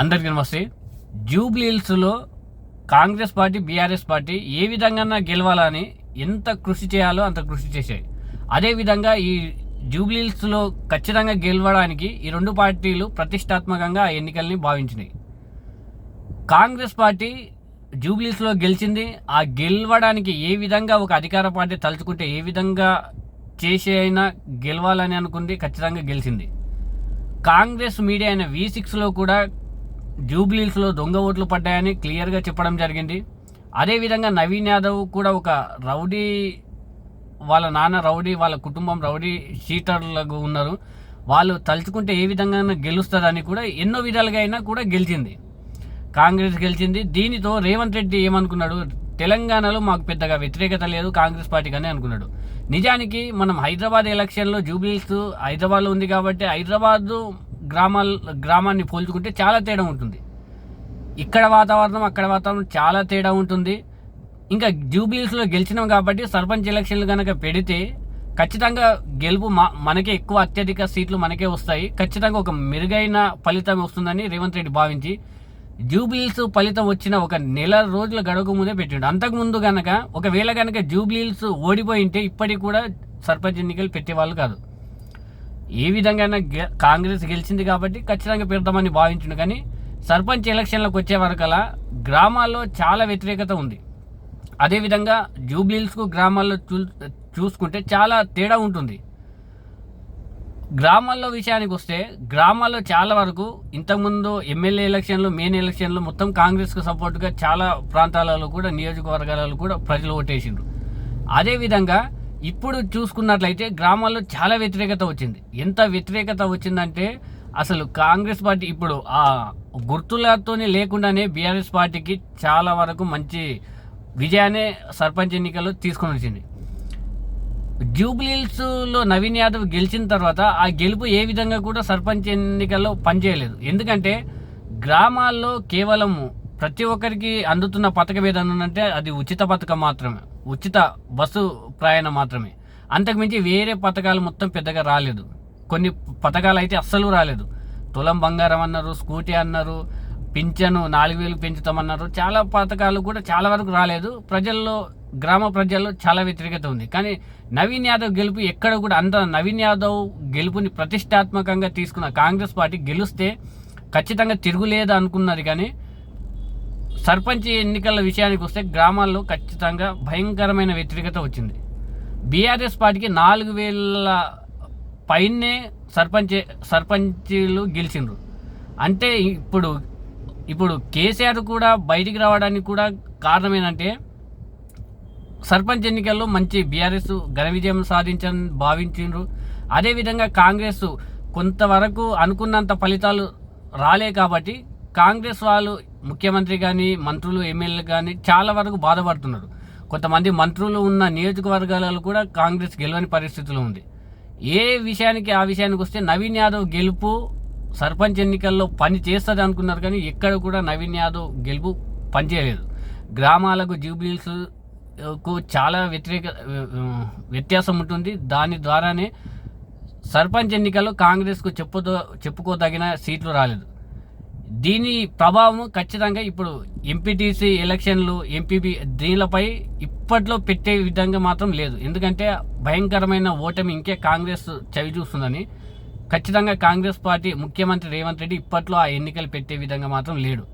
అందరికీ నమస్తే. జూబ్లీహిల్స్లో కాంగ్రెస్ పార్టీ బీఆర్ఎస్ పార్టీ ఏ విధంగా గెలవాలని ఎంత కృషి చేయాలో అంత కృషి చేశాయి. అదేవిధంగా ఈ జూబ్లీహిల్స్లో ఖచ్చితంగా గెలవడానికి ఈ రెండు పార్టీలు ప్రతిష్టాత్మకంగా ఆ ఎన్నికల్ని భావించినాయి. కాంగ్రెస్ పార్టీ జూబ్లీస్లో గెలిచింది. ఆ గెలవడానికి ఏ విధంగా ఒక అధికార పార్టీ తలుచుకుంటే ఏ విధంగా చేసి అయినా గెలవాలని అనుకుంది ఖచ్చితంగా గెలిచింది. కాంగ్రెస్ మీడియా అయిన వి సిక్స్లో కూడా జూబ్లీస్లో దొంగ ఓట్లు పడ్డాయని క్లియర్గా చెప్పడం జరిగింది. అదేవిధంగా నవీన్ యాదవ్ కూడా ఒక రౌడీ వాళ్ళ నాన్న రౌడీ వాళ్ళ కుటుంబం రౌడీ షీటర్లకు ఉన్నారు. వాళ్ళు తలుచుకుంటే ఏ విధంగా గెలుస్తుందని కూడా ఎన్నో విధాలుగా అయినా కూడా గెలిచింది. కాంగ్రెస్ గెలిచింది. దీనితో రేవంత్ రెడ్డి ఏమనుకున్నాడు? తెలంగాణలో మాకు పెద్దగా వ్యతిరేకత లేదు కాంగ్రెస్ పార్టీకి అని అనుకున్నాడు. నిజానికి మనం హైదరాబాద్ ఎలక్షన్లో జూబ్లీస్ హైదరాబాద్లో ఉంది కాబట్టి హైదరాబాద్ గ్రామాల గ్రామాన్ని పోల్చుకుంటే చాలా తేడా ఉంటుంది. ఇక్కడ వాతావరణం అక్కడ వాతావరణం చాలా తేడా ఉంటుంది. ఇంకా జూబిలీస్లో గెలిచినాం కాబట్టి సర్పంచ్ ఎలక్షన్లు కనుక పెడితే ఖచ్చితంగా గెలుపు మా మనకే ఎక్కువ అత్యధిక సీట్లు మనకే వస్తాయి. ఖచ్చితంగా ఒక మెరుగైన ఫలితం వస్తుందని రేవంత్ రెడ్డి భావించి జూబ్లీల్స్ ఫలితం వచ్చిన ఒక నెల రోజుల గడవక ముందే పెట్టిండు. అంతకుముందు గనక ఒకవేళ కనుక జూబ్లీల్స్ ఓడిపోయి ఉంటే ఇప్పటికి కూడా సర్పంచ్ ఎన్నికలు పెట్టేవాళ్ళు కాదు. ఏ విధంగా కాంగ్రెస్ గెలిచింది కాబట్టి ఖచ్చితంగా పెడతామని భావించిండు. కానీ సర్పంచ్ ఎలక్షన్లకు వచ్చే వరకలా గ్రామాల్లో చాలా వ్యతిరేకత ఉంది. అదేవిధంగా జూబ్లీల్స్కు గ్రామాల్లో చూ చూసుకుంటే చాలా తేడా ఉంటుంది. గ్రామాల్లో విషయానికి వస్తే గ్రామాల్లో చాలా వరకు ఇంతకుముందు ఎమ్మెల్యే ఎలక్షన్లు మెయిన్ ఎలక్షన్లు మొత్తం కాంగ్రెస్కు సపోర్ట్గా చాలా ప్రాంతాలలో కూడా నియోజకవర్గాలలో కూడా ప్రజలు ఓటేసిండ్రు. అదేవిధంగా ఇప్పుడు చూసుకున్నట్లయితే గ్రామాల్లో చాలా వ్యతిరేకత వచ్చింది. ఎంత వ్యతిరేకత వచ్చిందంటే అసలు కాంగ్రెస్ పార్టీ ఇప్పుడు ఆ గుర్తులతోనే లేకుండానే బీఆర్ఎస్ పార్టీకి చాలా వరకు మంచి విజయాన్ని సర్పంచ్ ఎన్నికల్లో తీసుకొని వచ్చింది. జూబ్లీహిల్స్లో నవీన్ యాదవ్ గెలిచిన తర్వాత ఆ గెలుపు ఏ విధంగా కూడా సర్పంచ్ ఎన్నికల్లో పనిచేయలేదు. ఎందుకంటే గ్రామాల్లో కేవలం ప్రతి ఒక్కరికి అందుతున్న పథకం ఏదన్నంటే అది ఉచిత పథకం మాత్రమే. ఉచిత బస్సు ప్రయాణం మాత్రమే. అంతకుమించి వేరే పథకాలు మొత్తం పెద్దగా రాలేదు. కొన్ని పథకాలు అయితే అస్సలు రాలేదు. తులం బంగారం అన్నారు స్కూటీ అన్నారు పింఛను నాలుగు వేలు పెంచుతామన్నారు. చాలా పథకాలు కూడా చాలా వరకు రాలేదు. ప్రజల్లో గ్రామ ప్రజల్లో చాలా వ్యతిరేకత ఉంది. కానీ నవీన్ యాదవ్ గెలుపు ఎక్కడ కూడా అంత నవీన్ యాదవ్ గెలుపుని ప్రతిష్టాత్మకంగా తీసుకున్న కాంగ్రెస్ పార్టీ గెలిస్తే ఖచ్చితంగా తిరుగులేదు అనుకున్నది. కానీ సర్పంచ్ ఎన్నికల విషయానికి వస్తే గ్రామాల్లో ఖచ్చితంగా భయంకరమైన వ్యతిరేకత వచ్చింది. బీఆర్ఎస్ పార్టీకి నాలుగు వేల పైనే సర్పంచ్ సర్పంచీలు గెలిచిండ్రు. అంటే ఇప్పుడు ఇప్పుడు కేసీఆర్ కూడా బయటికి రావడానికి కూడా కారణం ఏంటంటే సర్పంచ్ ఎన్నికల్లో మంచి బీఆర్ఎస్ ఘన విజయం సాధించని భావించిండ్రు. అదేవిధంగా కాంగ్రెస్ కొంతవరకు అనుకున్నంత ఫలితాలు రాలే కాబట్టి కాంగ్రెస్ వాళ్ళు ముఖ్యమంత్రి కానీ మంత్రులు ఎమ్మెల్యేలు కానీ చాలా వరకు బాధపడుతున్నారు. కొంతమంది మంత్రులు ఉన్న నియోజకవర్గాలలో కూడా కాంగ్రెస్ గెలవని పరిస్థితులు ఉంది. ఏ విషయానికి ఆ విషయానికి వస్తే నవీన్ యాదవ్ గెలుపు సర్పంచ్ ఎన్నికల్లో పని చేస్తుంది అనుకున్నారు కానీ ఎక్కడ కూడా నవీన్ యాదవ్ గెలుపు పనిచేయలేదు గ్రామాలకు జూబ్లీస్కు చాలా వ్యతిరేక వ్యత్యాసం ఉంటుంది. దాని ద్వారానే సర్పంచ్ ఎన్నికల్లో కాంగ్రెస్కు చెప్పుతో చెప్పుకోదగిన సీట్లు రాలేదు. దీని ప్రభావం ఖచ్చితంగా ఇప్పుడు ఎంపీటీసీ ఎలక్షన్లు ఎంపీపీ దీనిలపై ఇప్పట్లో పెట్టే విధంగా మాత్రం లేదు. ఎందుకంటే భయంకరమైన ఓటమి ఇంకే కాంగ్రెస్ చవి చూస్తుందని ఖచ్చితంగా కాంగ్రెస్ పార్టీ ముఖ్యమంత్రి రేవంత్ రెడ్డి ఇప్పట్లో ఆ ఎన్నికలు పెట్టే విధంగా మాత్రం లేడు.